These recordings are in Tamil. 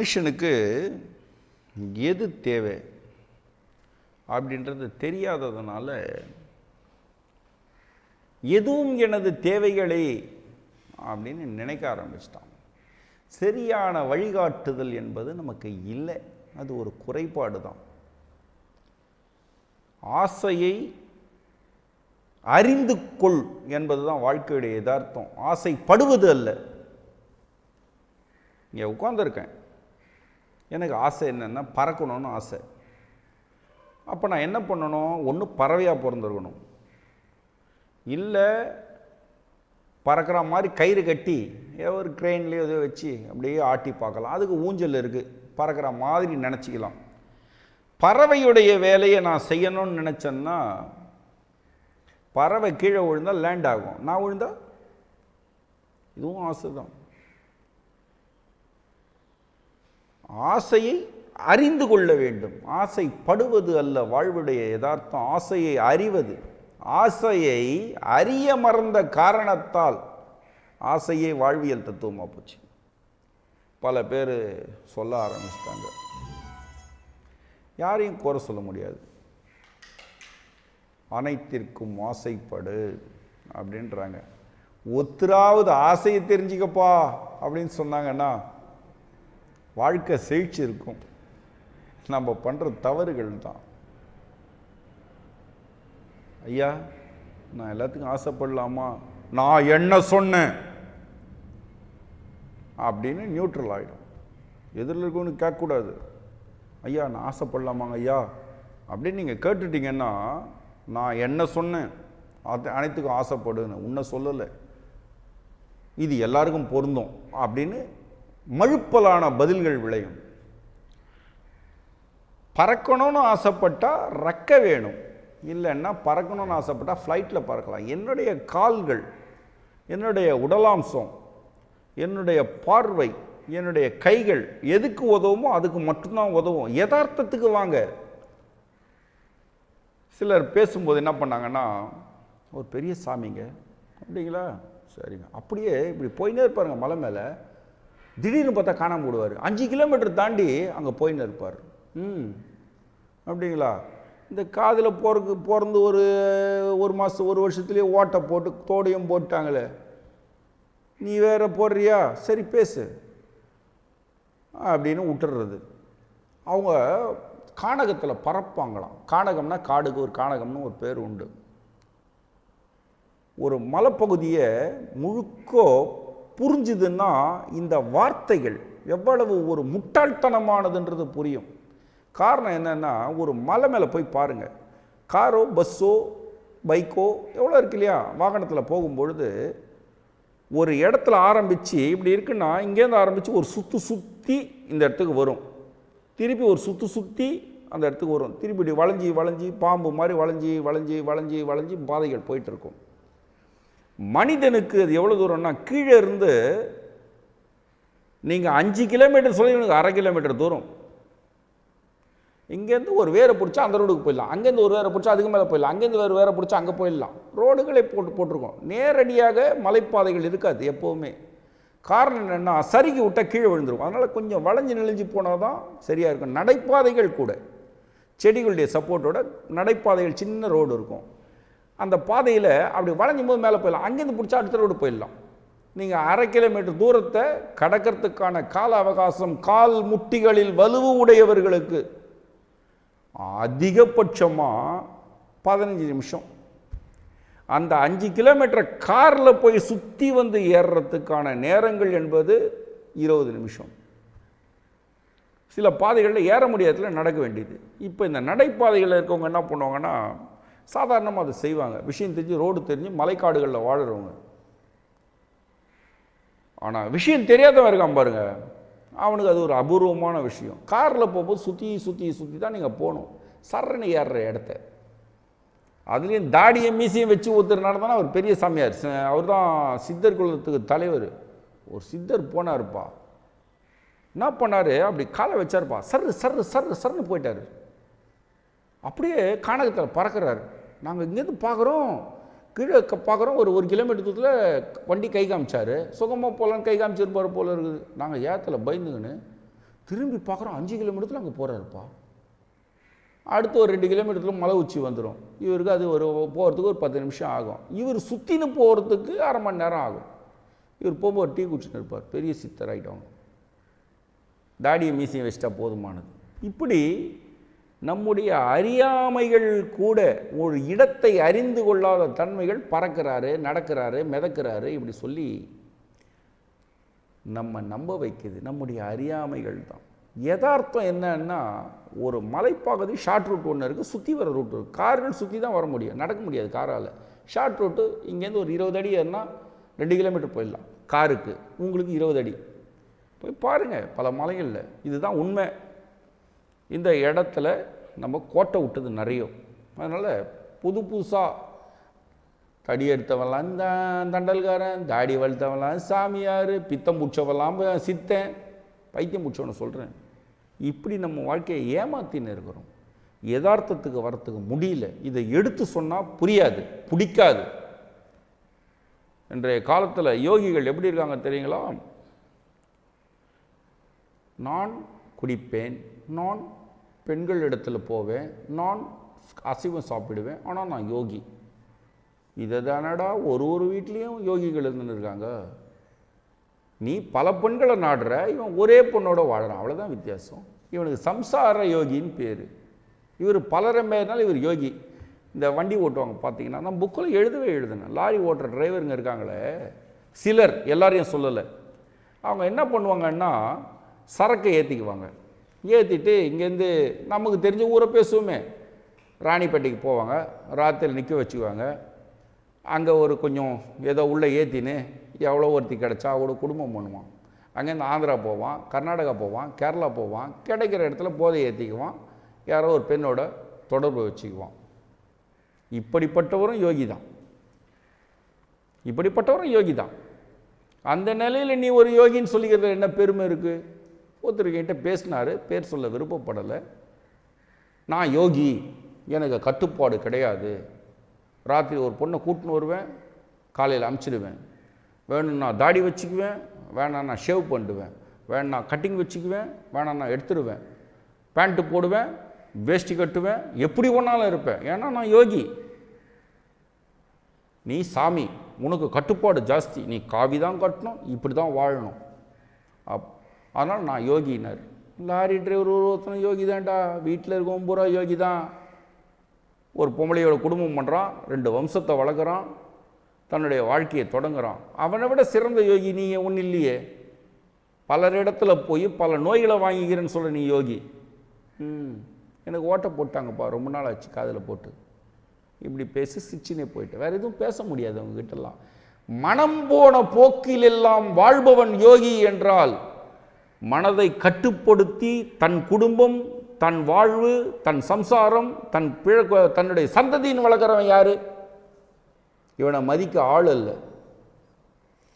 மனுஷனுக்கு எது தேவை அப்படின்றது தெரியாததுனால எதுவும் எனது தேவைகளே அப்படின்னு நினைக்க ஆரம்பிச்சிட்டான். சரியான வழிகாட்டுதல் என்பது நமக்கு இல்லை. அது ஒரு குறைபாடு தான். ஆசையை அறிந்து கொள் என்பது தான் வாழ்க்கையுடைய யதார்த்தம் ஆசைப்படுவது அல்ல. இங்கே உட்காந்துருக்கேன் எனக்கு ஆசை என்னென்னா பறக்கணும்னு ஆசை. அப்போ நான் என்ன பண்ணணும்? ஒன்று பறவையாக பிறந்திருக்கணும். இல்லை பறக்கிற மாதிரி கயிறு கட்டி ஏதோ ஒரு க்ரெயின்லேயோ ஏதோ வச்சு அப்படியே ஆட்டி பார்க்கலாம். அதுக்கு ஊஞ்சல் இருக்குது பறக்கிற மாதிரி நினச்சிக்கலாம். பறவையுடைய வேலையை நான் செய்யணும்னு நினச்சேன்னா பறவை கீழே விழுந்தால் லேண்ட் ஆகும். நான் விழுந்தா? இதுவும் ஆசை தான் ஆசையை அறிந்து கொள்ள வேண்டும். ஆசைப்படுவது அல்ல வாழ்வுடைய யதார்த்தம். ஆசையை அறிவது. ஆசையை அறிய மறந்த காரணத்தால் ஆசையே வாழ்வியல் தத்துவமாக போச்சு. பல பேர் சொல்ல ஆரம்பிச்சிட்டாங்க. யாரையும் குறை சொல்ல முடியாது. அனைத்திற்கும் ஆசைப்படு அப்படின்றாங்க. ஒத்துராவது ஆசையை தெரிஞ்சுக்கப்பா அப்படின்னு சொன்னாங்கன்னா வாழ்க்கை செழிச்சு இருக்கும். நம்ம பண்ணுற தவறுகள் தான். ஐயா நான் எல்லாத்துக்கும் ஆசைப்படலாமா? நான் என்ன சொன்னேன்? அப்படின்னு நியூட்ரல் ஆகிடும் எதிரில் இருக்கவனு கேட்கக்கூடாது. ஐயா நான் ஆசைப்படலாமாங்க ஐயா? அப்படின்னு நீங்கள் கேட்டுட்டீங்கன்னா நான் என்ன சொன்னேன்? அது அனைத்துக்கும் ஆசைப்படுன்னு உன்னை சொல்லலை. இது எல்லாருக்கும் பொருந்தும் அப்படின்னு மழுப்பலான பதில்கள் விளையும். பறக்கணும்னு ஆசைப்பட்டால் ரெக்க வேணும். இல்லைன்னா பறக்கணும்னு ஆசைப்பட்டால் ஃப்ளைட்டில் பறக்கலாம். என்னுடைய கால்கள் என்னுடைய உடலாம்சம் என்னுடைய பார்வை என்னுடைய கைகள் எதுக்கு உதவுமோ அதுக்கு மட்டும்தான் உதவும். யதார்த்தத்துக்கு வாங்க. சிலர் பேசும்போது என்ன பண்ணாங்கன்னா ஒரு பெரிய சாமிங்க. அப்படிங்களா? சரிங்க. அப்படியே இப்படி போயினே இருப்பாருங்க மலை மேலே. திடீர்னு பார்த்தா காணாமல் போடுவார். அஞ்சு கிலோமீட்டர் தாண்டி அங்கே போயின்னு இருப்பார் ம். அப்படிங்களா? இந்த காதில் போகிறக்கு பிறந்து ஒரு ஒரு மாதம் ஒரு வருஷத்துலேயே ஓட்டை போட்டு தோடையும் போட்டாங்களே. நீ வேற போடுறியா? சரி பேசு. அப்படின்னு விட்டுறது அவங்க காணகத்தில் பறப்பாங்களாம் காணகம்னா காடுக்கு ஒரு கானகம்னு ஒரு பேர் உண்டு. ஒரு மலைப்பகுதியை முழுக்க புரிஞ்சுதுன்னா இந்த வார்த்தைகள் எவ்வளவு ஒரு முட்டாள்தனமானதுன்றது புரியும். காரணம் என்னென்னா ஒரு மலை மேலே போய் பாருங்கள் காரோ பஸ்ஸோ பைக்கோ எவ்வளோ இருக்கு இல்லையா? வாகனத்தில் போகும்பொழுது ஒரு இடத்துல ஆரம்பித்து இப்படி இருக்குன்னா இங்கேருந்து ஆரம்பித்து ஒரு சுற்று சுற்றி இந்த இடத்துக்கு வரும். திருப்பி ஒரு சுற்று சுற்றி அந்த இடத்துக்கு வரும். திருப்பி இப்படி வளைஞ்சி வளைஞ்சி பாம்பு மாதிரி வளைஞ்சி வளைஞ்சி வளைஞ்சி வளைஞ்சி பாதைகள் போயிட்டுருக்கும் மனிதனுக்கு அது எவ்வளோ தூரம்னா கீழே இருந்து நீங்கள் அஞ்சு கிலோமீட்டர் சொல்லி எனக்கு அரை கிலோமீட்டர் தூரம். இங்கேருந்து ஒரு வேரை பிடிச்சா அந்த ரோடுக்கு போயிடலாம். அங்கேருந்து ஒரு வேரை பிடிச்சா அதுக்கு மேலே போயிடலாம். அங்கேருந்து வேறு வேரை பிடிச்சா அங்கே போயிடலாம். ரோடுகளை போட்டு போட்டிருக்கோம். நேரடியாக மலைப்பாதைகள் இருக்காது எப்போவுமே. காரணம் என்னென்னா சருகி விட்டால் கீழே விழுந்துரும். அதனால் கொஞ்சம் வளைஞ்சு நெளிஞ்சு போனால் தான் சரியாக இருக்கும். நடைப்பாதைகள் கூட. செடிகளுடைய சப்போர்ட்டோட நடைப்பாதைகள் சின்ன ரோடு இருக்கும். அந்த பாதையில் அப்படி வளைஞ்சும் போது மேலே போயிடலாம். அங்கேருந்து பிடிச்சா அடுத்த ரோடு போயிடலாம். நீங்கள் அரை கிலோமீட்டர் தூரத்தை கடக்கிறதுக்கான கால அவகாசம் கால் முட்டிகளில் வலுவு உடையவர்களுக்கு அதிகபட்சமாக பதினஞ்சு நிமிஷம். அந்த அஞ்சு கிலோமீட்டர் காரில் போய் சுற்றி வந்து ஏறுறதுக்கான நேரங்கள் என்பது இருபது நிமிஷம். சில பாதைகளில் ஏற முடியாததில் நடக்க வேண்டியது. இப்போ இந்த நடைபாதைகளில் இருக்கவங்க என்ன பண்ணுவாங்கன்னா சாதாரணமாக அதை செய்வாங்க. விஷயம் தெரிஞ்சு ரோடு தெரிஞ்சு மலைக்காடுகளில் வாழுறவங்க. ஆனால் விஷயம் தெரியாதவன் இருக்கான் பாருங்கள் அவனுக்கு அது ஒரு அபூர்வமான விஷயம். காரில் போகும்போது சுற்றி சுற்றி சுற்றி தான் நீங்கள் போகணும். சரணி ஏறுற இடத்த. அதுலேயும் தாடியை மீசையும் வச்சு ஒருத்தர் நடந்தானா அவர் பெரிய சாமியார். அவர் தான் சித்தர் குலத்துக்கு தலைவர். ஒரு சித்தர் போனாருப்பா. என்ன பண்ணார்? அப்படி காலை வச்சார்ப்பா. சர்ரு சர்ரு சர்ரு சர்னு போயிட்டார். அப்படியே கானகத்தில் பறக்கிறாரு. நாங்கள் இங்கேருந்து பார்க்குறோம் கீழே பார்க்குறோம் ஒரு ஒரு கிலோமீட்டர் தூரத்தில் வண்டி கை காமிச்சார். சுகமாக போகலான்னு கை காமிச்சிருப்பார் போல இருக்குது. நாங்கள் ஏத்தில் பயந்துங்கன்னு திரும்பி பார்க்குறோம் அஞ்சு கிலோமீட்டரில் அங்கே போகிறாருப்பா அடுத்து ஒரு ரெண்டு கிலோமீட்டரில் மலை உச்சி வந்துடும் இவருக்கு அது ஒரு போகிறதுக்கு ஒரு பத்து நிமிஷம் ஆகும். இவர் சுற்றின்னு போகிறதுக்கு அரை மணி நேரம் ஆகும். இவர் போகும்போது டீ குடிச்சுன்னு இருப்பார். பெரிய சித்தர் ஆகிட்டவங்க தாடியை மீசியை வச்சிட்டா போதுமானது. இப்படி நம்முடைய அறியாமைகள் கூட ஒரு இடத்தை அறிந்து கொள்ளாத தன்மைகள் பறக்கிறாரு நடக்கிறாரு மிதக்கிறாரு இப்படி சொல்லி நம்ம நம்ப வைக்குது. நம்முடைய அறியாமைகள் தான். யதார்த்தம் என்னன்னா ஒரு மலைப்பகுதி ஷார்ட் ரூட் ஒன்று இருக்குது சுற்றி வர ரூட் இருக்குது கார்கள் சுற்றி தான் வர முடியும். நடக்க முடியாது காரால். ஷார்ட் ரூட்டு இங்கேருந்து ஒரு இருபது அடி ஏறினா ரெண்டு கிலோமீட்டர் போயிடலாம். காருக்கு. உங்களுக்கு இருபது அடி. போய் பாருங்கள் பல மலைகளில். இதுதான் உண்மை. இந்த இடத்துல நம்ம கோட்டை விட்டது நிறைய. அதனால் புது புதுசாக தடி எடுத்தவெல்லாம் தான் தண்டல்காரன் தாடி வளர்த்தவெல்லாம் சாமியார் பித்தம் பிடிச்சவெல்லாம் சித்தன் பைத்தியம் பிடிச்சவனை சொல்கிறேன் இப்படி நம்ம வாழ்க்கையை ஏமாத்தின்னு இருக்கிறோம். யதார்த்தத்துக்கு வரத்துக்கு முடியல. இதை எடுத்து சொன்னால் புரியாது பிடிக்காது. இன்றைய காலத்தில் யோகிகள் எப்படி இருக்காங்க தெரியுங்களா? நான் குடிப்பேன் நான் பெண்கள் இடத்துல போவேன் நான் அசைவம் சாப்பிடுவேன் ஆனால் நான் யோகி. இதை தானடா ஒரு ஒரு வீட்லேயும் யோகிகள் இருந்துன்னு இருக்காங்க. நீ பல பெண்களை நாடுற இவன் ஒரே பொண்ணோட வாழறான் அவ்வளோதான் வித்தியாசம். இவனுக்கு சம்சார யோகின்னு பேர். இவர் பலரை மேனாலும் இவர் யோகி. இந்த வண்டி ஓட்டுவாங்க பார்த்தீங்கன்னா நான் புக்கில் எழுதவே எழுதுனேன். லாரி ஓட்டுற டிரைவருங்க இருக்காங்களே சிலர் எல்லாரையும் சொல்லலை. அவங்க என்ன பண்ணுவாங்கன்னா சரக்கை ஏற்றிக்குவாங்க ஏற்றிட்டு இங்கேருந்து நமக்கு தெரிஞ்ச ஊரை பேசுவோமே. ராணிப்பேட்டைக்கு போவாங்க. ராத்திரி நிற்க வச்சுக்குவாங்க. அங்கே ஒரு கொஞ்சம் ஏதோ உள்ளே ஏற்றின்னு எவ்வளோ ஒருத்தி கிடச்சா அவளோட குடும்பம் பண்ணுவான். அங்கேருந்து ஆந்திரா போவான் கர்நாடகா போவான் கேரளா போவான் கிடைக்கிற இடத்துல போதை ஏற்றிக்குவான் யாரோ ஒரு பெண்ணோட தொடர்பு வச்சுக்குவான். இப்படிப்பட்டவரும் யோகி தான். இப்படிப்பட்டவரும் யோகி தான். அந்த நிலையில் நீ ஒரு யோகின்னு சொல்லிக்கிறதுல என்ன பெருமை இருக்குது ஒருத்தர்கிட்ட பேசினார் பேர் சொல்ல விருப்பப்படலை. நான் யோகி எனக்கு கட்டுப்பாடு கிடையாது. ராத்திரி ஒரு பொண்ணை கூட்டின்னு வருவேன் காலையில் அமுச்சிடுவேன். வேணும்னா தாடி வச்சுக்குவேன் வேணாம் நான் ஷேவ் பண்ணிடுவேன் வேணா கட்டிங் வச்சுக்குவேன் வேணாம் நான் எடுத்துடுவேன் பேண்ட்டு போடுவேன் வேஷ்டி கட்டுவேன் எப்படி ஒன்றாலும் இருப்பேன். ஏன்னா நான் யோகி. நீ சாமி உனக்கு கட்டுப்பாடு ஜாஸ்தி. நீ காவி தான் கட்டணும் இப்படி தான் வாழணும். அப் அதனால் நான் யோகினார் லாரி டிரைவர் ஒரு ஒருத்தனை யோகி தான்டா. வீட்டில் இருக்கவும் பூரா யோகி தான். ஒரு பொம்பளையோட குடும்பம் பண்ணுறான் ரெண்டு வம்சத்தை வளர்க்குறான். தன்னுடைய வாழ்க்கையை தொடங்குறான். அவனை விட சிறந்த யோகி நீ ஒன்றும் இல்லையே? பலரிடத்துல போய் பல நோய்களை வாங்கிக்கிறேன்னு சொல்ல நீ யோகி. ம். எனக்கு ஓட்டை போட்டாங்கப்பா. ரொம்ப நாள் ஆச்சு காதில் போட்டு. இப்படி பேசி சிச்சினே போயிட்டு. வேறு எதுவும் பேச முடியாது அவங்ககிட்டலாம். மனம் போன போக்கில் எல்லாம் வாழ்பவன் யோகி என்றால் மனதை கட்டுப்படுத்தி தன் குடும்பம் தன் வாழ்வு தன் சம்சாரம் தன் பிழ தன்னுடைய சந்ததியின் வளர்க்குறவன் யார்? இவனை மதிக்க ஆள் இல்லை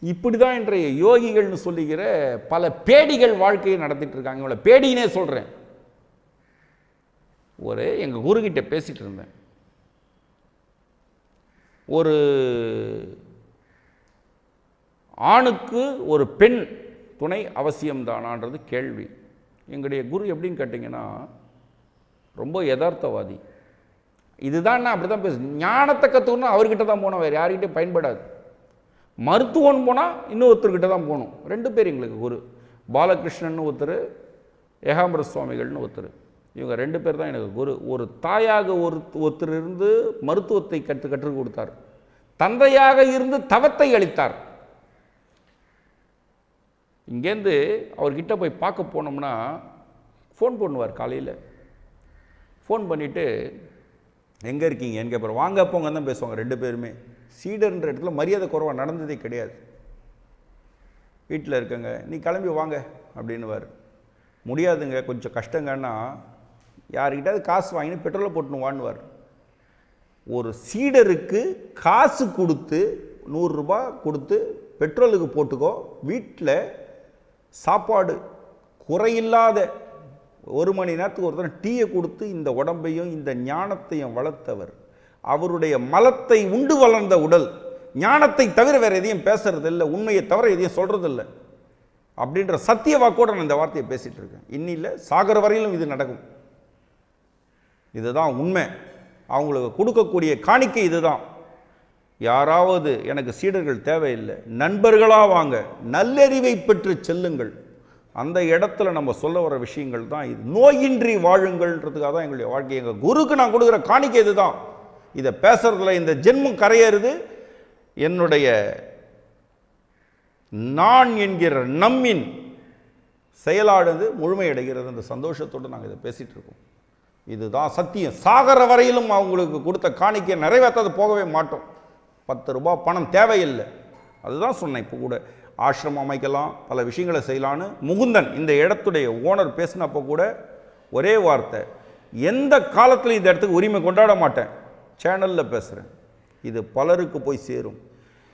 இப்படி தான் இன்றைய யோகிகள்னு சொல்லுகிற பல பேடிகள் வாழ்க்கையை நடத்திட்டு இருக்காங்க. இவளை பேடினே சொல்கிறேன் ஒரு எங்கள் குருக்கிட்ட பேசிகிட்டு இருந்தேன். ஒரு ஆணுக்கு ஒரு பெண் துணை அவசியம்தானான்றது கேள்வி. எங்களுடைய குரு எப்படின்னு கேட்டிங்கன்னா ரொம்ப யதார்த்தவாதி. இதுதான் நான் அப்படி தான் பேசு ஞானத்தை கற்றுக்கணும் அவர்கிட்ட தான் போனோம் வேறு யார்கிட்டையும் பயன்படாது. மருத்துவம் போனால் இன்னொருத்தர்கிட்ட தான் போகணும். ரெண்டு பேர் எங்களுக்கு குரு. பாலகிருஷ்ணன் ஒருத்தர் ஏகாம்பர சுவாமிகள்னு ஒருத்தர். இவங்க ரெண்டு பேர் தான் எனக்கு குரு. ஒரு தாயாக ஒரு ஒருத்தர் இருந்து மருத்துவத்தை கற்று கற்றுக் கொடுத்தார். தந்தையாக இருந்து தவத்தை அளித்தார். இங்கேருந்து அவர்கிட்ட போய் பார்க்க போனோம்னா ஃபோன் பண்ணுவார் காலையில். ஃபோன் பண்ணிவிட்டு எங்கே இருக்கீங்கன்னு கேட்பார் வாங்க போங்க தான் பேசுவாங்க ரெண்டு பேருமே. சீடர்ன்ற இடத்துல மரியாதை குறைவாக நடந்ததே கிடையாது. வீட்டில் இருக்கங்க நீ கிளம்பி வாங்க அப்படின்னுவார். முடியாதுங்க கொஞ்சம் கஷ்டங்கன்னா யாருக்கிட்டாவது காசு வாங்கினு பெட்ரோலை போட்டுன்னு வான்னுவார். ஒரு சீடருக்கு காசு கொடுத்து நூறுரூபா கொடுத்து பெட்ரோலுக்கு போட்டுக்கோ வீட்டில் சாப்பாடு குறையில்லாத ஒரு மணி நேரத்துக்கு ஒருத்தர் டீயை கொடுத்து இந்த உடம்பையும் இந்த ஞானத்தையும் வளர்த்தவர். அவருடைய மலத்தை உண்டு வளர்ந்த உடல். ஞானத்தை தவிர வேறு எதையும் பேசுறது இல்லை உண்மையை தவிர எதையும் சொல்கிறது இல்லை அப்படின்ற சத்திய வாக்கோடு நான் இந்த வார்த்தையை பேசிகிட்டு இருக்கேன். இன்னில்ல சாகர வரையிலும் இது நடக்கும். இதுதான் உண்மை. அவங்களுக்கு கொடுக்கக்கூடிய காணிக்கை இதுதான். யாராவது எனக்கு சீடர்கள் தேவையில்லை நண்பர்களாக வாங்க நல்லறிவை பெற்று செல்லுங்கள். அந்த இடத்துல நம்ம சொல்ல வர விஷயங்கள் தான் இது. நோயின்றி வாழுங்கள்ன்றதுக்காக தான் எங்களுடைய வாழ்க்கை எங்கள் குருக்கு நான் கொடுக்குற காணிக்கை இதுதான். இதை பேசுறதுல இந்த ஜென்மம் கரையேறுது. என்னுடைய நான் என்கிற நம்மின் செயலாடுது முழுமையடைகிறது. அந்த சந்தோஷத்தோடு நாங்கள் இதை பேசிகிட்டு இருக்கோம். இதுதான் சத்தியம். சாகர வரையிலும் அவங்களுக்கு கொடுத்த காணிக்கையை நிறைவேற்றாது போகவே மாட்டோம். பத்து ரூபாய் பணம் தேவையில்லை. அதுதான் சொன்னேன் இப்போ கூட. ஆசிரமம் அமைக்கலாம் பல விஷயங்களை செய்யலான்னு முகுந்தன் இந்த இடத்துடைய ஓனர் பேசினப்போ கூட ஒரே வார்த்தை எந்த காலத்தில் இந்த இடத்துக்கு உரிமை கொண்டாட மாட்டேன். சேனலில் பேசுகிறேன் இது பலருக்கு போய் சேரும்.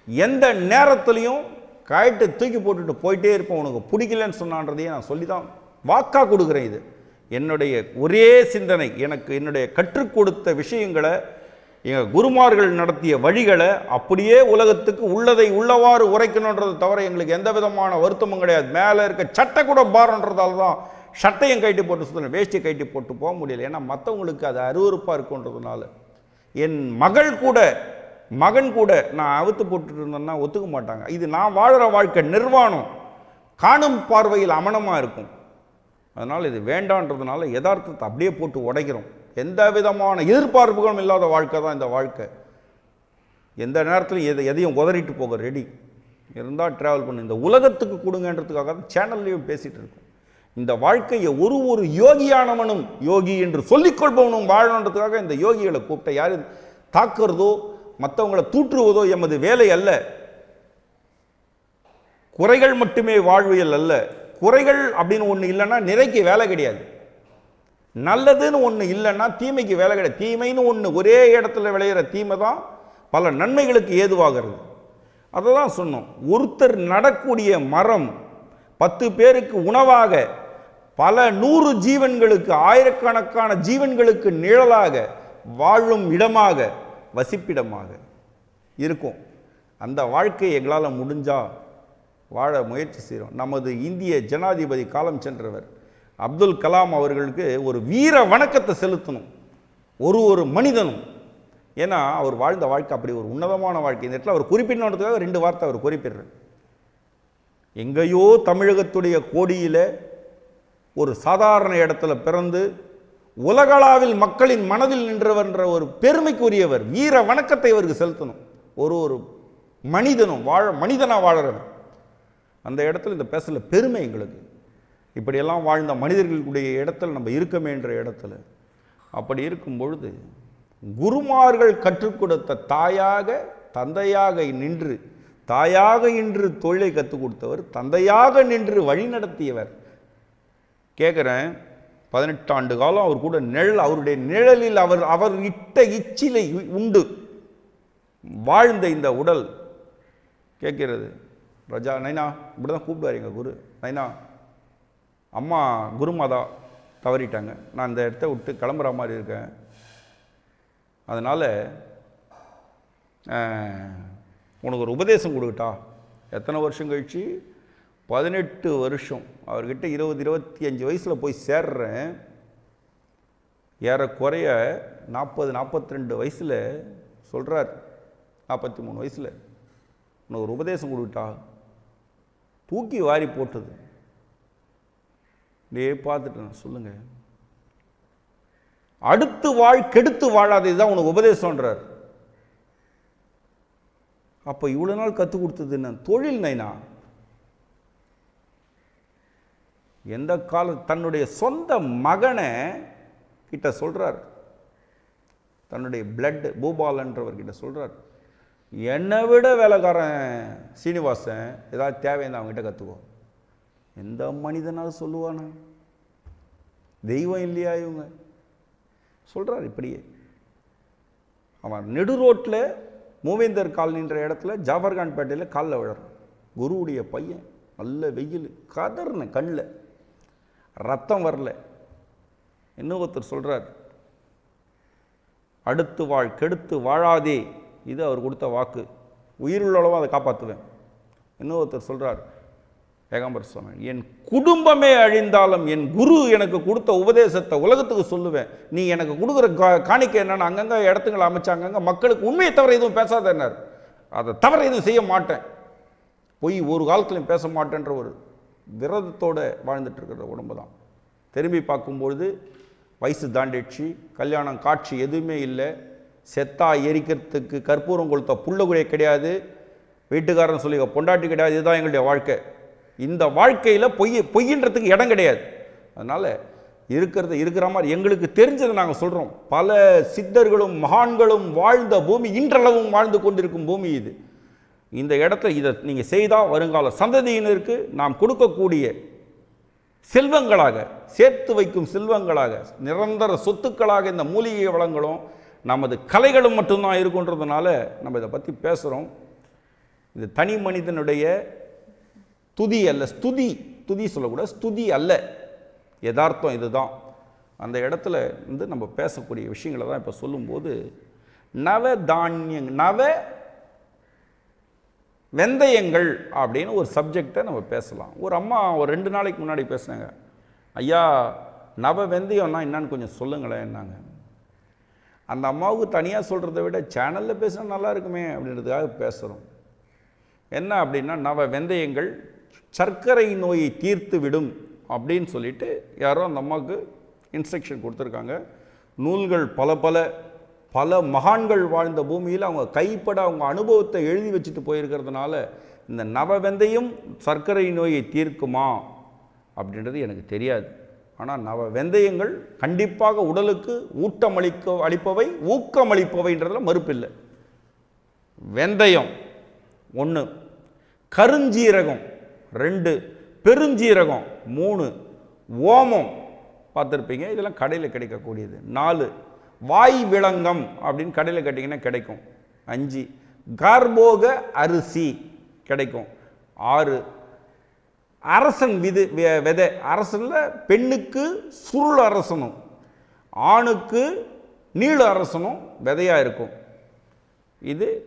எந்த நேரத்துலையும் கயிட்டு தூக்கி போட்டுட்டு போயிட்டே இருப்போம் உனக்கு பிடிக்கலன்னு சொன்னான்றதையே நான் சொல்லி தான் வாக்காக கொடுக்குறேன் இது. என்னுடைய ஒரே சிந்தனை எனக்கு என்னுடைய கற்றுக் கொடுத்த விஷயங்களை எங்கள் குருமார்கள் நடத்திய வழிகளை அப்படியே உலகத்துக்கு உள்ளதை உள்ளவாறு உரைக்கணுன்றது தவிர எங்களுக்கு எந்த விதமான வருத்தமும் கிடையாது. மேலே இருக்க சட்டை கூட பாரன்றதால தான் சட்டையும் கைட்டி போட்டு சுத்தணும். வேஷ்டியை கைட்டி போட்டு போக முடியல. ஏன்னா மற்றவங்களுக்கு அது அருவருப்பாக இருக்குன்றதுனால. என் மகள் கூட மகன் கூட நான் அவுத்து போட்டுட்டு இருந்தேன்னா ஒத்துக்க மாட்டாங்க. இது நான் வாழ்கிற வாழ்க்கை நிர்வாணம். காணும் பார்வையில் அமனமாக இருக்கும். அதனால் இது வேண்டான்றதுனால யதார்த்தத்தை அப்படியே போட்டு உடைக்கிறோம். எந்த விதமான எதிர்பார்ப்புகளும் இல்லாத வாழ்க்கை தான் இந்த வாழ்க்கை. எந்த நேரத்திலும் எதை எதையும் உதறிட்டு போக ரெடி இருந்தால் ட்ராவல் பண்ணு. இந்த உலகத்துக்கு கொடுங்கன்றதுக்காக தான் சேனல்லையும் பேசிகிட்டு இருக்கோம். இந்த வாழ்க்கையை ஒரு ஒரு யோகியானவனும் யோகி என்று சொல்லிக்கொள்பவனும் வாழணுன்றதுக்காக இந்த யோகிகளை கூப்பிட்ட யார்? தாக்குறதோ மற்றவங்களை தூற்றுவதோ எமது வேலை அல்ல. குறைகள் மட்டுமே வாழ்வியல் அல்ல. குறைகள் அப்படின்னு ஒன்று இல்லைன்னா நிறைக்கு வேலை கிடையாது. நல்லதுன்னு ஒன்று இல்லைன்னா தீமைக்கு வேலை கிடையாது. தீமைன்னு ஒன்று ஒரே இடத்துல விளையிற தீமை தான் பல நன்மைகளுக்கு ஏதுவாகிறது. அதை தான் சொன்னோம். ஒருத்தர் நடக்கூடிய மரம் பத்து பேருக்கு உணவாக பல நூறு ஜீவன்களுக்கு ஆயிரக்கணக்கான ஜீவன்களுக்கு நிழலாக வாழும் இடமாக வசிப்பிடமாக இருக்கும். அந்த வாழ்க்கை எங்களால் முடிஞ்சால் வாழ முயற்சி செய்கிறோம் நமது இந்திய ஜனாதிபதி காலம் சென்றவர் அப்துல் கலாம் அவர்களுக்கு ஒரு வீர வணக்கத்தை செலுத்தணும். ஒரு ஒரு மனிதனும். ஏன்னா அவர் வாழ்ந்த வாழ்க்கை அப்படி ஒரு உன்னதமான வாழ்க்கை. இந்த இடத்துல அவர் குறிப்பிடணுன்றதுக்காக ரெண்டு வார்த்தை அவர் குறிப்பிடுறார். எங்கேயோ தமிழகத்துடைய கோடியில் ஒரு சாதாரண இடத்துல பிறந்து உலகளாவில் மக்களின் மனதில் நின்றவர்ன்ற ஒரு பெருமைக்குரியவர் வீர வணக்கத்தை இவருக்கு செலுத்தணும். ஒரு ஒரு மனிதனும் வாழ மனிதனாக வாழறவன் அந்த இடத்துல இந்த பேசல பெருமை எங்களுக்கு. இப்படியெல்லாம் வாழ்ந்த மனிதர்களுடைய இடத்துல நம்ம இருக்கமேன்ற இடத்துல அப்படி இருக்கும் பொழுது குருமார்கள் கற்றுக் கொடுத்த தாயாக தந்தையாக நின்று தாயாக நின்று தொழிலை கற்றுக் கொடுத்தவர் தந்தையாக நின்று வழி நடத்தியவர். கேட்குறேன் பதினெட்டு ஆண்டு காலம் அவர் கூட நிழல் அவருடைய நிழலில் அவர் அவர் இட்ட இச்சிலை உண்டு. வாழ்ந்த இந்த உடல் கேட்கிறது ரஜா நைனா இப்படி தான் கூப்பிடுவார் எங்கள் குரு. நைனா அம்மா குருமாதா தவறிட்டாங்க. நான் இந்த இடத்த விட்டு கிளம்புற மாதிரி இருக்கேன். அதனால் உனக்கு ஒரு உபதேசம் கொடுக்கட்டா? எத்தனை வருஷம் கழிச்சு? பதினெட்டு வருஷம். அவர்கிட்ட இருபது இருபத்தி அஞ்சு வயசில் போய் சேர்றேன். ஏறக்குறைய நாற்பது நாற்பத்தி ரெண்டு வயசில் சொல்கிறார் நாற்பத்தி மூணு வயசில். உனக்கு ஒரு உபதேசம் கொடுக்கட்டா? தூக்கி வாரி போட்டது. அப்படியே பார்த்துட்டேன் சொல்லுங்க. அடுத்து வாழ் கெடுத்து வாழாதே தான் உனக்கு உபதேசம்ன்றார். அப்போ இவ்வளோ நாள் கற்றுக் கொடுத்தது என்ன? தொழில் நைனா? எந்த கால தன்னுடைய சொந்த மகனை கிட்ட சொல்கிறார் தன்னுடைய பிளட் பூபாலன்றவர்கிட்ட சொல்கிறார் என்னை விட வேலைக்காரன் சீனிவாசன் ஏதாவது தேவைன்னு அவங்ககிட்ட கற்றுக்குவோம் எந்த மனிதனாலும் சொல்லுவானா? தெய்வம் இல்லையா இவங்க? சொல்கிறார் இப்படியே. அவன் நெடு ரோட்டில் மூவேந்தர் காலனின்ற இடத்துல ஜாஃபர்கான் பேட்டையில் காலில் விழறான். குருவுடைய பையன் நல்ல வெயில் கதர்ன கண்ணில் ரத்தம் வரல. இன்னும் ஒருத்தர் சொல்கிறார் அடுத்து வாழ் கெடுத்து வாழாதே. இது அவர் கொடுத்த வாக்கு. உயிருள்ளளவும் அதை காப்பாற்றுவேன் இன்னொருத்தர் சொல்கிறார் ஏகாம்பர சுவாமி என் குடும்பமே அழிந்தாலும் என் குரு எனக்கு கொடுத்த உபதேசத்தை உலகத்துக்கு சொல்லுவேன். நீ எனக்கு கொடுக்குற கா- காணிக்கை என்னென்னு அங்கங்கே இடத்துங்களை அமைச்சு அங்கங்க மக்களுக்கு உண்மையை தவிர எதுவும் பேசாதேன்னார் அதை தவிர எதுவும் செய்ய மாட்டேன். பொய் ஒரு காலத்துலையும் பேச மாட்டேன்ற ஒரு விரதத்தோடு வாழ்ந்துட்டுருக்கிற உடம்பு தான். திரும்பி பார்க்கும்பொழுது வயசு தாண்டிடுச்சு. கல்யாணம் காட்சி எதுவுமே இல்லை. செத்தா எரிக்கிறதுக்கு கற்பூரம் கொளுத்த புள்ள கூட கிடையாது. வீட்டுக்காரன் சொல்லி பொண்டாட்டி கிடையாது. இதுதான் எங்களுடைய வாழ்க்கை. இந்த வாழ்க்கையில் பொய் பொய்ன்றதுக்கு இடம் கிடையாது. அதனால் இருக்கிறது இருக்கிற மாதிரி எங்களுக்கு தெரிஞ்சதை நாங்கள் சொல்கிறோம் பல சித்தர்களும் மகான்களும் வாழ்ந்த பூமி இன்றளவும் வாழ்ந்து கொண்டிருக்கும் பூமி இது. இந்த இடத்த இதை நீங்கள் செய்தால் வருங்கால சந்ததியினருக்கு நாம் கொடுக்கக்கூடிய செல்வங்களாக சேர்த்து வைக்கும் செல்வங்களாக நிரந்தர சொத்துக்களாக இந்த மூலிகை வளங்களும் நமது கலைகளும் மட்டும்தான் இருக்குன்றதுனால நம்ம இதை பற்றி பேசுகிறோம் இது தனி மனிதனுடைய துதி அல்ல ஸ்துதி. துதி சொல்லக்கூடாது ஸ்துதி அல்ல. யதார்த்தம் இதுதான். அந்த இடத்துல வந்து நம்ம பேசக்கூடிய விஷயங்களை தான் இப்போ சொல்லும்போது நவ தானியங் நவ வெந்தயங்கள் அப்படின்னு ஒரு சப்ஜெக்டை நம்ம பேசலாம். ஒரு அம்மா ஒரு ரெண்டு நாளைக்கு முன்னாடி பேசுனாங்க. ஐயா நவ வெந்தயம்னா என்னன்னு கொஞ்சம் சொல்லுங்களேன் என்னாங்க அந்த அம்மாவுக்கு தனியாக சொல்கிறத விட சேனலில் பேசினா நல்லா இருக்குமே அப்படின்றதுக்காக பேசுகிறோம் என்ன அப்படின்னா நவ வெந்தயங்கள் சர்க்கரை நோயை தீர்த்து விடும் அப்படின்னு சொல்லிட்டு யாரோ அந்த அம்மாவுக்கு இன்ஸ்ட்ரக்ஷன் கொடுத்துருக்காங்க. நூல்கள் பல பல பல மகான்கள் வாழ்ந்த பூமியில் அவங்க கைப்பட அவங்க அனுபவத்தை எழுதி வச்சுட்டு போயிருக்கிறதுனால இந்த நவ வெந்தயம் சர்க்கரை நோயை தீர்க்குமா அப்படின்றது எனக்கு தெரியாது. ஆனால் நவ வெந்தயங்கள் கண்டிப்பாக உடலுக்கு ஊட்டமளிக்க அளிப்பவை ஊக்கமளிப்பவைன்றதில் மறுப்பில்லை வெந்தயம் ஒன்று கருஞ்சீரகம் ரெண்டு பெருஞ்சீரகம். மூணு ஓமம். பார்த்துருப்பீங்க இதெல்லாம் கடையில் கிடைக்கக்கூடியது. நாலு வாய் விளங்கம் அப்படின்னு கடையில் கேட்டிங்கன்னா கிடைக்கும். அஞ்சு கார்போக அரிசி கிடைக்கும். ஆறு அரசன் விது வெ- விதை. அரசனில் பெண்ணுக்கு சுருள் அரசனும் ஆணுக்கு நீள அரசனும் விதையாக இருக்கும். இது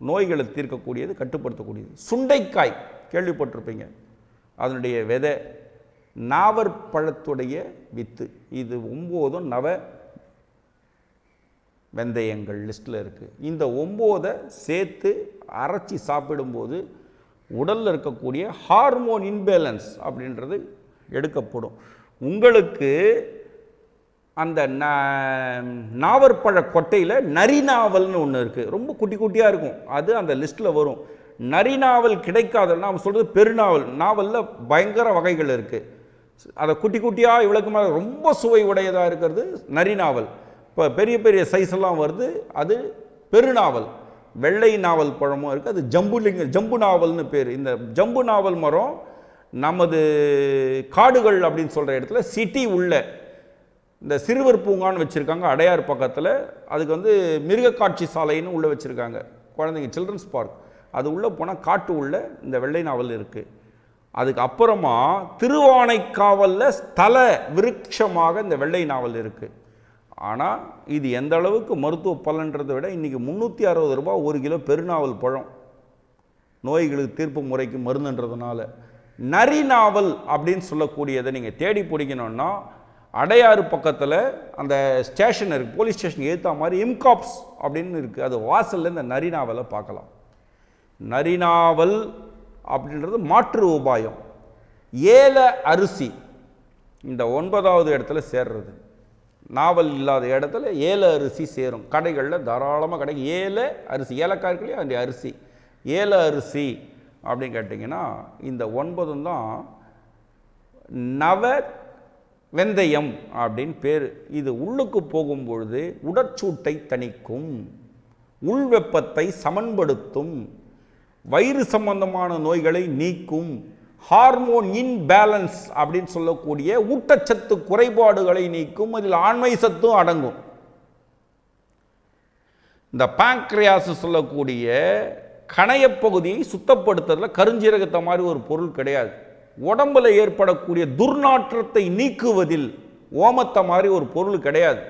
நோய்களை தீர்க்கக்கூடியது கட்டுப்படுத்தக்கூடியது. சுண்டைக்காய். கேள்விப்பட்டிருப்பீங்க. அதனுடைய விதை நாவற்பழத்துடைய வித்து. இது ஒம்போதும் நவ வெந்தயங்கள் லிஸ்ட்டில் இருக்குது இந்த ஒம்போதை சேர்த்து அரைச்சி சாப்பிடும்போது உடலில் இருக்கக்கூடிய ஹார்மோன் இன்பேலன்ஸ் அப்படின்றது எடுக்கப்படும். உங்களுக்கு அந்த நாவற்பழ கொட்டையில் நரிநாவல்னு ஒன்று இருக்குது ரொம்ப குட்டி குட்டியாக இருக்கும். அது அந்த லிஸ்ட்டில் வரும். நரிநாவல் கிடைக்காத நாம் சொல்கிறது பெருநாவல். நாவலில் பயங்கர வகைகள் இருக்குது அதை குட்டி குட்டியாக இவ்வளோக்கு மேலே ரொம்ப சுவை உடையதாக இருக்கிறது நரிநாவல். இப்போ பெரிய பெரிய சைஸ் எல்லாம் வருது அது பெருநாவல். வெள்ளை நாவல் பழமும் இருக்குது அது ஜம்புலிங்க ஜம்பு நாவல்னு பேர். இந்த ஜம்பு நாவல் மரம் நமது காடுகள் அப்படின்னு சொல்கிற இடத்துல சிட்டி உள்ள இந்த சிறுவர் பூங்கான்னு வச்சுருக்காங்க அடையார் பக்கத்தில். அதுக்கு வந்து மிருகக்காட்சி சாலைன்னு உள்ளே வச்சுருக்காங்க. குழந்தைங்க சில்ட்ரன்ஸ் பார்க் அது உள்ளே போனால் காட்டு உள்ள இந்த வெள்ளை நாவல் இருக்குது அதுக்கு அப்புறமா திருவானைக்காவலில் ஸ்தல விருட்சமாக இந்த வெள்ளை நாவல் இருக்குது ஆனால் இது எந்த அளவுக்கு மருத்துவ பலன்றதை விட இன்றைக்கி முந்நூற்றி அறுபது ரூபா ஒரு கிலோ பெருநாவல் பழம். நோய்களுக்கு தீர்ப்பு முறைக்கு மருந்துன்றதுனால. நரி நாவல் அப்படின்னு சொல்லக்கூடியதை நீங்கள் தேடி பிடிக்கணும்னா அடையாறு பக்கத்தில் அந்த ஸ்டேஷன் இருக்குது போலீஸ் ஸ்டேஷன் ஏற்ற மாதிரி இம்காப்ஸ் அப்படின்னு இருக்குது அது வாசல்ல இந்த நரி நாவலை பார்க்கலாம். நரிநாவல் அப்படின்றது மாற்று உபாயம். ஏல அரிசி இந்த ஒன்பதாவது இடத்துல சேர்றது. நாவல் இல்லாத இடத்துல ஏல அரிசி சேரும். கடைகளில் தாராளமாக கிடைக்கும் ஏல அரிசி ஏலக்காய் இருக்கு இல்லையா அந்த அரிசி. ஏல அரிசி அப்படின்னு கேட்டிங்கன்னா இந்த ஒன்பதும் தான் நவ வெந்தயம் அப்படின்னு பேர். இது உள்ளுக்கு போகும்பொழுது உடற்சூட்டை தணிக்கும் உள்வெப்பத்தை சமன்படுத்தும் வயிறு சம்பந்தமான நோய்களை நீக்கும் ஹார்மோன் இன்பேலன்ஸ் அப்படின்னு சொல்லக்கூடிய ஊட்டச்சத்து குறைபாடுகளை நீக்கும். அதில் ஆண்மை சத்தும் அடங்கும். இந்த பேங்க்ரியாஸ் சொல்லக்கூடிய கணையப்பகுதியை சுத்தப்படுத்துறதுல கருஞ்சீரகத்தை மாதிரி ஒரு பொருள் கிடையாது. உடம்புல ஏற்படக்கூடிய துர்நாற்றத்தை நீக்குவதில் ஓமத்தை மாதிரி ஒரு பொருள் கிடையாது.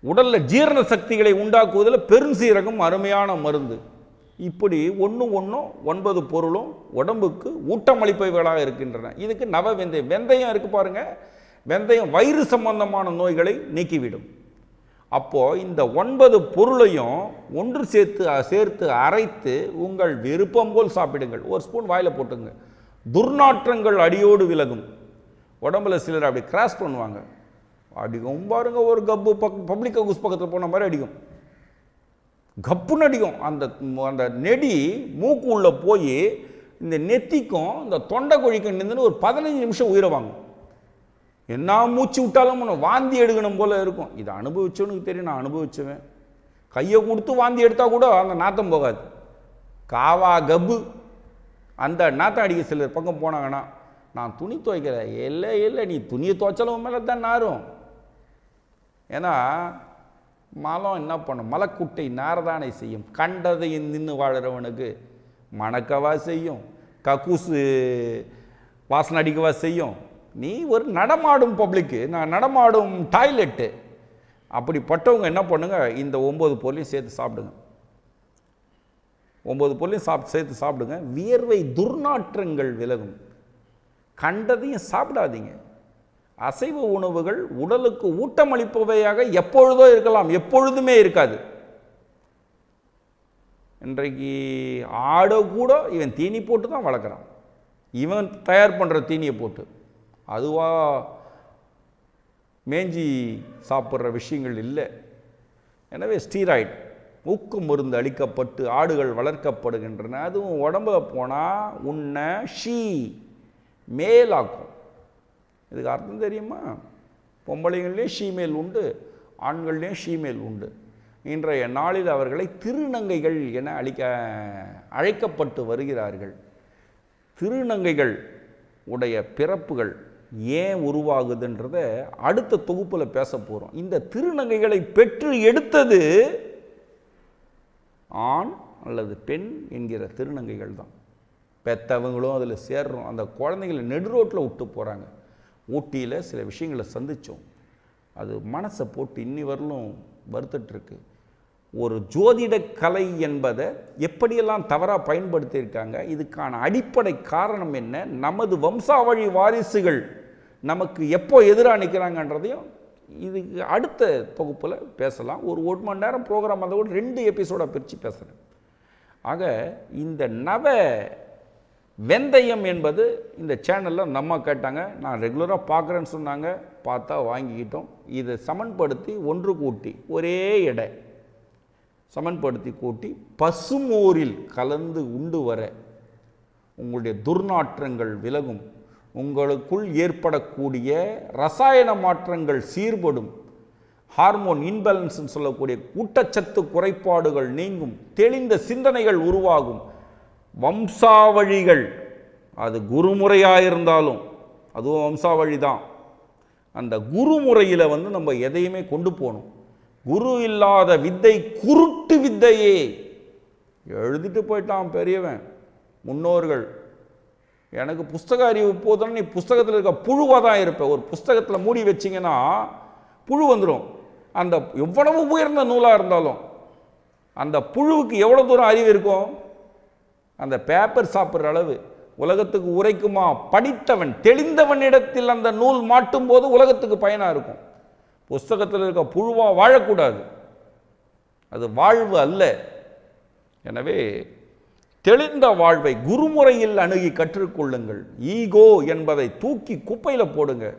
உடலில் ஜீரண சக்திகளை உண்டாக்குவதில் பெருஞ்சீரகம் அருமையான மருந்து. இப்படி ஒன்று ஒன்றும் ஒன்பது பொருளும் உடம்புக்கு ஊட்டமளிப்பவைகளாக இருக்கின்றன. இதுக்கு நவ வெந்தயம். வெந்தயம் இருக்கு பாருங்க. வெந்தயம் வயிறு சம்பந்தமான நோய்களை நீக்கிவிடும். அப்போது இந்த ஒன்பது பொருளையும் ஒன்று சேர்த்து சேர்த்து அரைத்து உங்கள் விருப்பம் போல் சாப்பிடுங்கள். ஒரு ஸ்பூன் வாயில் போட்டுங்க. துர்நாற்றங்கள் அடியோடு விலகும். உடம்புல சிலர் அப்படி கிராஸ் பண்ணுவாங்க. அடிக்கும் பாருங்க ஒரு கப்பு பக் பப்ளிக் ஹவுஸ் பக்கத்தில் போன மாதிரி அடிக்கும். கப்புன்னு அடிக்கும் அந்த அந்த நெடி மூக்கு உள்ளே போய் இந்த நெத்திக்கும் இந்த தொண்டை கொழிக்கும் நின்றுன்னு ஒரு பதினஞ்சு நிமிஷம் உயிரை வாங்கும். என்ன மூச்சு விட்டாலும் உன்னை வாந்தி எடுக்கணும் போல் இருக்கும். இதை அனுபவிச்சவனுக்கு தெரியும் நான் அனுபவிச்சுவேன். கையை கொடுத்து வாந்தி எடுத்தால் கூட அந்த நாத்தம் போகாது. காவா கப்பு அந்த நாத்தம் அடிக்க சிலர் பக்கம் போனாங்கன்னா நான் துணி துவைக்கிறேன் இல்லை இல்லை நீ துணியை துவைச்சாலும் மேலே தான் நாரும். ஏன்னா மலம் என்ன பண்ணும்? மலக்குட்டை நாரதானை செய்யும். கண்டதை நின்று வாழறவனுக்கு மணக்கவா செய்யும். கக்கூசு வாசனை அடிக்கவா செய்யும். நீ ஒரு நடமாடும் பப்ளிக்கு நான் நடமாடும் டாய்லெட்டு அப்படிப்பட்டவங்க என்ன பண்ணுங்க? இந்த ஒம்பது பொருளையும் சேர்த்து சாப்பிடுங்க. ஒம்பது பொருளையும் சாப் சேர்த்து சாப்பிடுங்க. வியர்வை துர்நாற்றங்கள் விலகும். கண்டதையும் சாப்பிடாதீங்க. அசைவ உணவுகள் உடலுக்கு ஊட்டமளிப்பவையாக எப்பொழுதோ இருக்கலாம் எப்பொழுதுமே இருக்காது. இன்றைக்கு ஆடோ கூட இவன் தீனி போட்டு தான் வளர்க்குறான். இவன் தயார் பண்ணுற தீனியை போட்டு. அதுவாக மேஞ்சி சாப்பிட்ற விஷயங்கள் இல்லை. எனவே ஸ்டீராய்டு ஊக்கு மருந்து அளிக்கப்பட்டு ஆடுகள் வளர்க்கப்படுகின்றன. அதுவும் உடம்புல போனால் உன்னை ஷீ மேலாக்கும். இதுக்கு அர்த்தம் தெரியுமா? பொம்பளைங்கள்லேயும் ஷீமேல் உண்டு ஆண்கள்லேயும் ஷீமேல் உண்டு. இன்றைய நாளில் அவர்களை திருநங்கைகள் என அழிக்க அழைக்கப்பட்டு வருகிறார்கள். திருநங்கைகள் உடைய பிறப்புகள் ஏன் உருவாகுதுன்றத அடுத்த தொகுப்பில் பேச போகிறோம் இந்த திருநங்கைகளை பெற்று எடுத்தது ஆண் அல்லது பெண் என்கிற திருநங்கைகள் தான். பெத்தவங்களும் அதில் சேர்றோம். அந்த குழந்தைங்களை நெடுரோட்டில் விட்டு போகிறாங்க ஊட்டியில் சில விஷயங்களை சந்தித்தோம் அது மனசை போட்டு இன்னி வரலும் வருத்தட்டுருக்கு ஒரு ஜோதிட கலை என்பதை எப்படியெல்லாம் தவறாக பயன்படுத்தியிருக்காங்க இதுக்கான அடிப்படை காரணம் என்ன நமது வம்சாவழி வாரிசுகள் நமக்கு எப்போ எதிராக நிற்கிறாங்கன்றதையும் இதுக்கு அடுத்த தொகுப்பில் பேசலாம். ஒரு ஒரு மணி நேரம் ப்ரோக்ராம் அந்த கூட ரெண்டு எபிசோடாக பிரித்து பேசுகிறேன் ஆக இந்த நவ வெந்தயம் என்பது இந்த சேனலில் நம்ம கேட்டாங்க. நான் ரெகுலராக பார்க்குறேன்னு சொன்னாங்க. பார்த்தா வாங்கிக்கிட்டோம். இதை சமன்படுத்தி ஒன்று கூட்டி ஒரே எடை. சமன்படுத்தி கூட்டி பசுமோரில் கலந்து உண்டு வர உங்களுடைய துர்நாற்றங்கள் விலகும். உங்களுக்குள் ஏற்படக்கூடிய ரசாயன மாற்றங்கள் சீர்படும். ஹார்மோன் இன்பேலன்ஸ்னு சொல்லக்கூடிய ஊட்டச்சத்து குறைபாடுகள் நீங்கும். தெளிந்த சிந்தனைகள் உருவாகும். வம்சாவழிகள். அது குருமுறையாக இருந்தாலும் அதுவும் வம்சாவழி தான் அந்த குருமுறையில் வந்து நம்ம எதையுமே கொண்டு போகணும். குரு இல்லாத வித்தை குருட்டு வித்தையே. எழுதிட்டு போயிட்டான் பெரியவன் முன்னோர்கள். எனக்கு புஸ்தக அறிவு போதும் நீ புஸ்தகத்தில் இருக்க புழுவாக தான் இருப்பேன் ஒரு புஸ்தகத்தில் மூடி வச்சிங்கன்னா புழு வந்துடும் அந்த எவ்வளவு உயர்ந்த நூலாக இருந்தாலும் அந்த புழுவுக்கு எவ்வளோ தூரம் அறிவு இருக்கும்? அந்த பேப்பர் சாப்பிட்ற அளவு உலகத்துக்கு உரைக்குமா? படித்தவன் தெளிந்தவனிடத்தில் அந்த நூல் மாட்டும் போது உலகத்துக்கு பயனாக இருக்கும். புஸ்தகத்தில் இருக்க புழுவாக வாழக்கூடாது. அது வாழ்வு அல்ல. எனவே தெளிந்த வாழ்வை குருமுறையில் அணுகி கற்றுக்கொள்ளுங்கள். ஈகோ என்பதை தூக்கி குப்பையில் போடுங்க.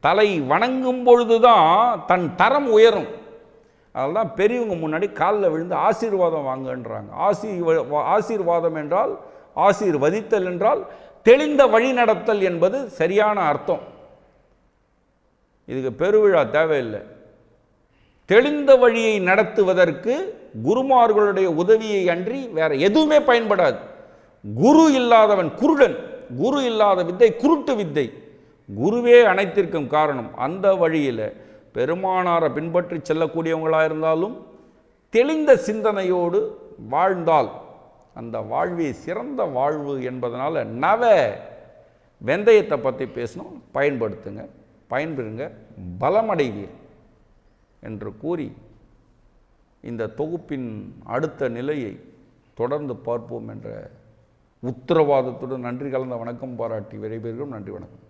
தலை வணங்கும் பொழுதுதான் தன் தரம் உயரும். அதெல்லாம் தான் பெரியவங்க முன்னாடி காலில் விழுந்து ஆசீர்வாதம் வாங்கன்றாங்க. ஆசீர்வ ஆசீர்வாதம் என்றால் ஆசீர்வதித்தல் என்றால் தெளிந்த வழிநடத்தல் என்பது சரியான அர்த்தம். இதுக்கு பெருவிழா தேவையில்லை. தெளிந்த வழியை நடத்துவதற்கு குருமார்களுடைய உதவியை அன்றி வேற எதுவுமே பயன்படாது. குரு இல்லாதவன் குருடன் குரு இல்லாத வித்தை குருட்டு வித்தை. குருவே அனைத்திற்கும் காரணம். அந்த வழியில் பெருமானாரை பின்பற்றி செல்லக்கூடியவங்களாக இருந்தாலும் தெளிந்த சிந்தனையோடு வாழ்ந்தால் அந்த வாழ்வே சிறந்த வாழ்வு என்பதனால் நவ வெந்தயத்தை பற்றி பேசணும். பயன்படுத்துங்க. பயன்பெறுங்க. பலமடைவீர் என்று கூறி இந்த தொகுப்பின் அடுத்த நிலையை தொடர்ந்து பார்ப்போம் என்ற உத்தரவாதத்துடன் நன்றி கலந்த வணக்கம் பாராட்டி விரைபெறுகிறோம் நன்றி வணக்கம்.